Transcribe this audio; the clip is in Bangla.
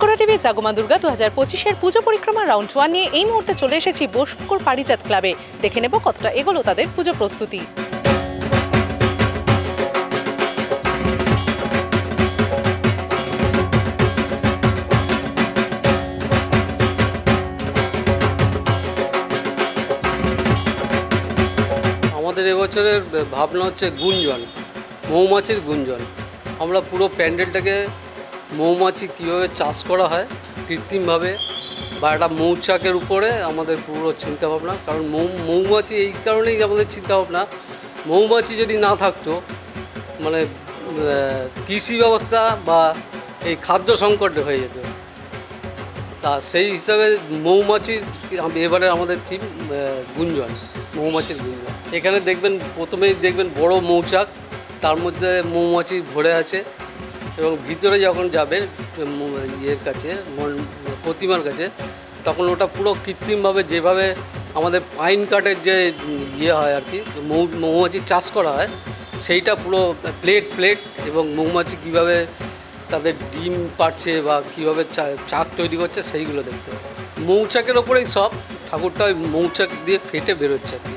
দেবী জাগমা দুর্গা দু হাজার পঁচিশের পুজো পরিক্রমা রাউন্ড ওয়ান নিয়ে এই মুহূর্তে চলে এসেছি বোসপুকুর পারিজাত ক্লাবে। দেখে নেব কতটা এগোলো তাদের পুজো প্রস্তুতি। আমাদের এবছরের ভাবনা হচ্ছে গুঞ্জন, মৌমাছির গুঞ্জন। আমরা পুরো প্যান্ডেলটাকে মৌমাছি কীভাবে চাষ করা হয়, কৃত্রিমভাবে বা একটা মৌচাকের উপরে আমাদের পুরো চিন্তাভাবনা। কারণ মৌ, মৌমাছি এই কারণেই আমাদের চিন্তাভাবনা, মৌমাছি যদি না থাকতো মানে কৃষি ব্যবস্থা বা এই খাদ্য সংকট হয়ে যেত। তা সেই হিসাবে মৌমাছির এবারে আমাদের থিম গুঞ্জন, মৌমাছির গুঞ্জন। এখানে দেখবেন, প্রথমেই দেখবেন বড় মৌচাক, তার মধ্যে মৌমাছি ভরে আছে। এবং ভিতরে যখন যাবে ইয়ের কাছে প্রতিমার কাছে, তখন ওটা পুরো কৃত্রিমভাবে যেভাবে আমাদের পাইন কাঠের যে ইয়ে হয় আর কি, মৌ, মৌমাছি চাষ করা হয়, সেইটা পুরো প্লেট প্লেট এবং মৌমাছি কীভাবে তাদের ডিম পাড়ছে বা কীভাবে চাক তৈরি করছে, সেইগুলো দেখতে মৌচাকের ওপরেই সব, ঠাকুরটা ওই মৌচাক দিয়ে ফেটে বেরোচ্ছে আর কি।